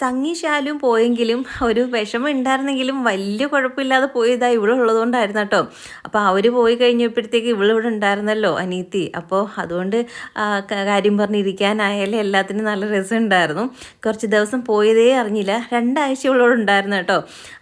സംഗി ശാലും പോയെങ്കിലും ഒരു വിഷമം ഉണ്ടായിരുന്നെങ്കിലും വലിയ കുഴപ്പമില്ലാതെ പോയതാ ഇവിടെ ഉള്ളതുകൊണ്ടായിരുന്നു കേട്ടോ. അപ്പോൾ അവർ പോയി കഴിഞ്ഞപ്പോഴത്തേക്ക് ഇവളിവിടെ ഉണ്ടായിരുന്നല്ലോ അനീത്തി. അപ്പോൾ അതുകൊണ്ട് കാര്യം പറഞ്ഞിരിക്കാനായാലും എല്ലാത്തിനും നല്ല രസമുണ്ടായിരുന്നു കുറച്ച് ദിവസം പോയതേ അറിഞ്ഞില്ല. രണ്ടാഴ്ച ഇവളോട് ഉണ്ടായിരുന്നു കേട്ടോ.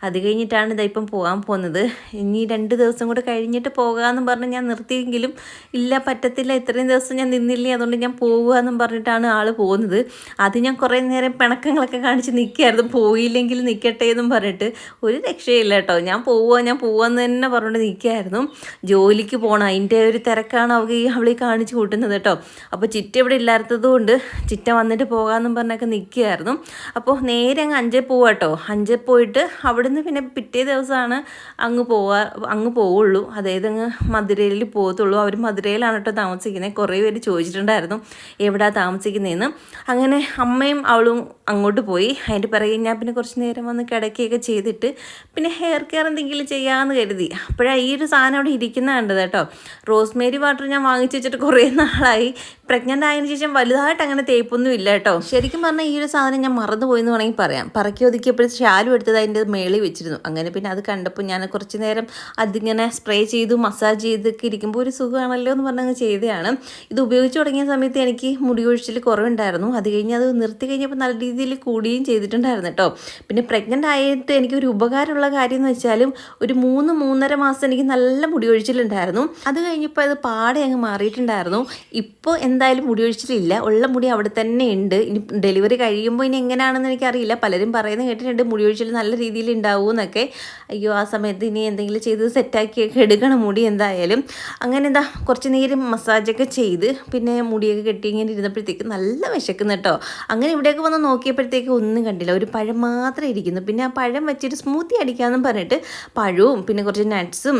അത് കഴിഞ്ഞിട്ടാണ് ഇതാ ഇപ്പം പോകാൻ പോകുന്നത്. ഇനി രണ്ട് ദിവസം കൂടെ കഴിഞ്ഞിട്ട് പോകാമെന്ന് പറഞ്ഞ് ഞാൻ നിർത്തിയെങ്കിലും ഇല്ല പറ്റത്തില്ല ഇത്രയും ദിവസം ഞാൻ നിന്നില്ലേ അതുകൊണ്ട് ഞാൻ പോകുക എന്നും പറഞ്ഞിട്ടാണ് ആൾ പോകുന്നത്. അത് ഞാൻ കുറേ നേരം പിണക്കങ്ങളൊക്കെ കാണിച്ച് നിൽക്കുകയായിരുന്നു പോയില്ലെങ്കിൽ നിൽക്കട്ടെ എന്നും പറഞ്ഞിട്ട് ഒരു രക്ഷയില്ല കേട്ടോ. ഞാൻ പോവുക ഞാൻ പോവാന്ന് തന്നെ പറഞ്ഞുകൊണ്ട് നിൽക്കുകയായിരുന്നു ജോലിക്ക് പോകണം അതിന്റെ ഒരു തിരക്കാണ് അവൾ ഈ അവളീ കാണിച്ച് കൂട്ടുന്നത് കേട്ടോ. അപ്പോൾ ചിറ്റ ഇവിടെ ഇല്ലാത്തത് കൊണ്ട് ചിറ്റ വന്നിട്ട് പോകാമെന്നും പറഞ്ഞൊക്കെ നിൽക്കുകയായിരുന്നു അപ്പോൾ നേരെ അങ്ങ് അഞ്ചേ പോവാം കേട്ടോ. അഞ്ചേ പോയിട്ട് അവിടുന്ന് പിന്നെ പിറ്റേ ദിവസമാണ് അങ്ങ് പോവാ അങ്ങ് പോവുള്ളൂ. അതായത് അങ്ങ് മധുരയിൽ പോകത്തുള്ളൂ. അവർ മധുരയിലാണ് കേട്ടോ താമസിക്കുന്നത്. കുറേ പേര് ചോദിച്ചിട്ടുണ്ടായിരുന്നു. എവിടെ താമസിക്കുന്നതെന്ന് അങ്ങനെ അമ്മയും അവളും അങ്ങോട്ട് പോയി. അതിന്റെ പിറകെ ഞാൻ പിന്നെ കുറച്ച് നേരം വന്ന് കിടക്കുകയൊക്കെ ചെയ്തിട്ട് പിന്നെ ഹെയർ കെയർ എന്തെങ്കിലും ചെയ്യാമെന്ന് കരുതി. അപ്പോഴാണ് ഈ ഒരു സാധനം അവിടെ ഇരിക്കുന്ന കണ്ടത് കേട്ടോ. റോസ്മേരി വാട്ടർ ഞാൻ വാങ്ങിച്ചു വെച്ചിട്ട് കുറേ നാളായി. പ്രഗ്നന്റ് ആയതിനു ശേഷം വലുതായിട്ട് അങ്ങനെ തേപ്പൊന്നും ഇല്ല കേട്ടോ. ശരിക്കും പറഞ്ഞാൽ ഈ ഒരു സാധനം ഞാൻ മറന്നുപോയി എന്ന് വേണമെങ്കിൽ പറയാം. പറക്കി ഒതുക്കിയപ്പോഴും ഷാലും എടുത്തത് അതിന്റെ മേളിൽ വെച്ചിരുന്നു. അങ്ങനെ പിന്നെ അത് കണ്ടപ്പോൾ ഞാൻ കുറച്ച് നേരം അതിങ്ങനെ സ്പ്രേ ചെയ്തു മസാജ് ചെയ്തൊക്കെ ഇരിക്കുമ്പോൾ ഒരു സുഖമാണല്ലോ എന്ന് പറഞ്ഞങ്ങ് ചെയ്തതാണ്. ഇത് ഉപയോഗിച്ച് തുടങ്ങിയ സമയത്ത് എനിക്ക് മുടി ഒഴിച്ചിൽ കുറവുണ്ടായിരുന്നു. അത് കഴിഞ്ഞ് അത് നിർത്തി കഴിഞ്ഞപ്പോൾ നല്ല രീതിയിൽ കൂടുകയും ചെയ്തിട്ടുണ്ടായിരുന്നു കേട്ടോ പിന്നെ പ്രഗ്നന്റ് ആയിട്ട് എനിക്കൊരു ഉപകാരമുള്ള കാര്യം എന്ന് വെച്ചാലും ഒരു മൂന്ന് മൂന്നര മാസം എനിക്ക് നല്ല മുടി ഒഴിച്ചിലുണ്ടായിരുന്നു അത് കഴിഞ്ഞപ്പോൾ അത് പാടെ അങ്ങ് മാറിയിട്ടുണ്ടായിരുന്നു. ഇപ്പോൾ എന്തായാലും മുടി ഒഴിച്ചിലില്ല ഉള്ള മുടി അവിടെ തന്നെ ഉണ്ട്. ഇനി ഡെലിവറി കഴിയുമ്പോൾ ഇനി എങ്ങനെയാണെന്ന് എനിക്കറിയില്ല. പലരും പറയുന്നത് കേട്ടിട്ടുണ്ട് മുടി ഒഴിച്ചിൽ നല്ല രീതിയിൽ ഉണ്ടാവും എന്നൊക്കെ. അയ്യോ ആ സമയത്ത് ഇനി എന്തെങ്കിലും ചെയ്ത് സെറ്റാക്കിയൊക്കെ എടുക്കണം മുടി എന്തായാലും. അങ്ങനെ എന്താ കുറച്ച് നേരം മസാജൊക്കെ ചെയ്ത് പിന്നെ മുടിയൊക്കെ കെട്ടി ഇങ്ങനെ ഇരുന്നപ്പോഴത്തേക്ക് നല്ല വിശക്കുന്നു കേട്ടോ അങ്ങനെ ഇവിടെയൊക്കെ വന്ന് നോക്കിയപ്പോഴത്തേക്ക് ഒന്നും കണ്ടില്ല. ഒരു പഴം മാത്രമേ ഇരിക്കുന്നു. പിന്നെ ആ പഴം വെച്ചിട്ട് സ്മൂത്തി അടിക്കാമെന്നും പറഞ്ഞിട്ട് പഴവും പിന്നെ കുറച്ച് നട്ട്സും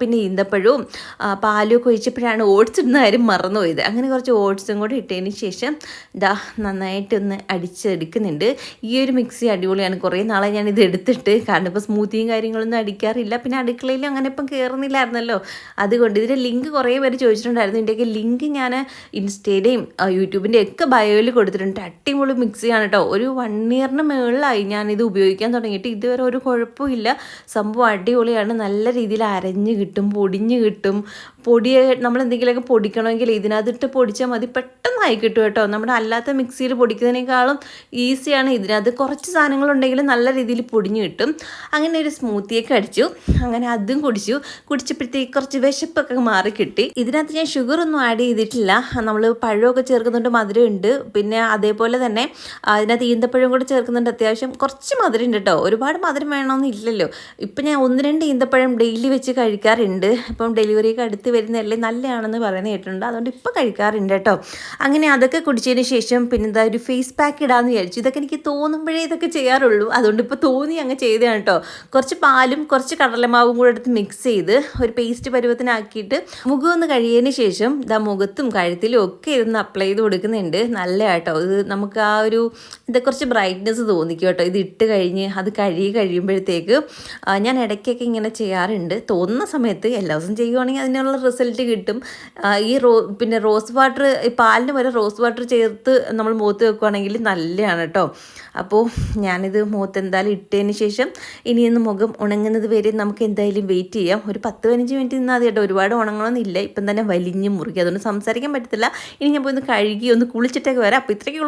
പിന്നെ ഈന്തപ്പഴവും പാലും ഒക്കെ ഒഴിച്ചപ്പോഴാണ് ഓട്സ് ഇടുന്ന കാര്യം മറന്നുപോയത്. അങ്ങനെ കുറച്ച് ഓട്സും കൂടെ ഇട്ടതിന് ശേഷം ദാ നന്നായിട്ടൊന്ന് അടിച്ചെടുക്കുന്നുണ്ട്. ഈ ഒരു മിക്സി അടിപൊളിയാണ്. കുറേ നാളെ ഞാൻ ഇത് എടുത്തിട്ട് കാരണം ഇപ്പോൾ സ്മൂത്തിയും കാര്യങ്ങളൊന്നും അടിക്കാറില്ല. പിന്നെ അടുക്കളയിൽ അങ്ങനെ ഇപ്പം കയറുന്നില്ലായിരുന്നല്ലോ അതുകൊണ്ട് ഇതിന്റെ ലിങ്ക് കുറേ പേര് ചോദിച്ചിട്ടുണ്ടായിരുന്നു. ഇതിന്റെയൊക്കെ ലിങ്ക് ഞാൻ ഇൻസ്റ്റയുടെയും യൂട്യൂബിന്റെ ഒക്കെ ബയോയിൽ കൊടുത്തിട്ടുണ്ട്. അടിപൊളി മിക്സിയാണ് കേട്ടോ ഒരു വൺ ഇയറിന് മുകളിലായി ഞാനിത് ഉപയോഗിക്കാൻ തുടങ്ങിയിട്ട് ഇതുവരെ ഒരു കുഴപ്പമില്ല സംഭവം അടിപൊളിയാണ്. നല്ല രീതിയിൽ അരഞ്ഞ് കിട്ടും പൊടിഞ്ഞ് കിട്ടും. പൊടിയെ നമ്മൾ എന്തെങ്കിലുമൊക്കെ പൊടിക്കണമെങ്കിൽ ഇതിനകത്തിട്ട് പൊടിച്ചാൽ മതി. പെട്ടെന്നായി കിട്ടും കേട്ടോ. നമ്മുടെ അല്ലാത്ത മിക്സിയിൽ പൊടിക്കുന്നതിനേക്കാളും ഈസിയാണ് ഇതിനകത്ത്. കുറച്ച് സാധനങ്ങളുണ്ടെങ്കിൽ നല്ല രീതിയിൽ പൊടിഞ്ഞ് കിട്ടും. അങ്ങനെ ഒരു സ്മൂത്തിയൊക്കെ അടിച്ചു. അങ്ങനെ അതും കുടിച്ചു. കുടിച്ചപ്പോഴത്തേക്ക് കുറച്ച് വിശപ്പൊക്കെ മാറി കിട്ടി. ഇതിനകത്ത് ഞാൻ ഷുഗർ ഒന്നും ആഡ് ചെയ്തിട്ടില്ല. നമ്മൾ പഴമൊക്കെ ചേർക്കുന്നുണ്ട് മധുരമുണ്ട്. പിന്നെ അതേപോലെ തന്നെ അതിനകത്ത് ഈന്തപ്പഴം ചേർക്കുന്നുണ്ട് അത്യാവശ്യം. കുറച്ച് മധുരം ഉണ്ട് കേട്ടോ. ഒരുപാട് മധുരം വേണമെന്നില്ലല്ലോ ഇപ്പം ഞാൻ ഒന്ന് രണ്ട് ഈന്തപ്പഴം ഡെയിലി വെച്ച് കഴിക്കാറുണ്ട്. ഇപ്പം ഡെലിവറിയൊക്കെ അടുത്ത് വരുന്നതല്ലേ നല്ലതാണെന്ന് പറയുന്നത് കേട്ടിട്ടുണ്ട്. അതുകൊണ്ട് ഇപ്പം കഴിക്കാറുണ്ട് കേട്ടോ. അങ്ങനെ അതൊക്കെ കുടിച്ചതിന് ശേഷം പിന്നെ എന്താ ഒരു ഫേസ് പാക്ക് ഇടാമെന്ന് വിചാരിച്ചു. ഇതൊക്കെ എനിക്ക് തോന്നുമ്പോഴേ ഇതൊക്കെ ചെയ്യാറുള്ളൂ. അതുകൊണ്ട് ഇപ്പോൾ തോന്നി അങ്ങ് ചെയ്തതാണ് കേട്ടോ. കുറച്ച് പാലും കുറച്ച് കടലമാവും കൂടെ എടുത്ത് മിക്സ് ചെയ്ത് ഒരു പേസ്റ്റ് പരുവത്തിനാക്കിയിട്ട് മുഖം ഒന്ന് കഴിയതിന് ശേഷം ഇതാ മുഖത്തും കഴുത്തിലും ഒക്കെ ഇതൊന്ന് അപ്ലൈ ചെയ്ത് കൊടുക്കുന്നുണ്ട്. നല്ല കേട്ടോ. ഇത് നമുക്ക് ആ ഒരു ഇത് കുറച്ച് ബ്രൈറ്റ്നെസ് തോന്നിക്കും കേട്ടോ. ഇത് ഇട്ട് കഴിഞ്ഞ് അത് കഴുകി കഴിയുമ്പോഴത്തേക്ക് ഞാൻ ഇടയ്ക്കൊക്കെ ഇങ്ങനെ ചെയ്യാറുണ്ട്. തോന്നുന്ന സമയത്ത് എല്ലാ ദിവസവും ചെയ്യുവാണെങ്കിൽ അതിനുള്ള റിസൾട്ട് കിട്ടും. ഈ റോ പിന്നെ റോസ് വാട്ടർ പാലിന് വരെ റോസ് വാട്ടർ ചേർത്ത് നമ്മൾ മുഖത്ത് വെക്കുവാണെങ്കിൽ നല്ലതാണ് കേട്ടോ. അപ്പോൾ ഞാനിത് മുഖത്ത് എന്തായാലും ഇട്ടതിന് ശേഷം ഇനിയൊന്ന് മുഖം ഉണങ്ങുന്നത് വരെ നമുക്ക് എന്തായാലും വെയിറ്റ് ചെയ്യാം. ഒരു പത്ത് പതിനഞ്ച് മിനിറ്റ് നിന്നാൽ കേട്ടോ. ഒരുപാട് ഉണങ്ങണമെന്നില്ല ഇപ്പം തന്നെ വലിഞ്ഞ് മുറുകി. അതുകൊണ്ട് സംസാരിക്കാൻ പറ്റത്തില്ല. ഇനി ഞാൻ പോയി ഒന്ന് കഴുകി ഒന്ന് കുളിച്ചിട്ടൊക്കെ വരാം. അപ്പോൾ ഇത്രയ്ക്ക്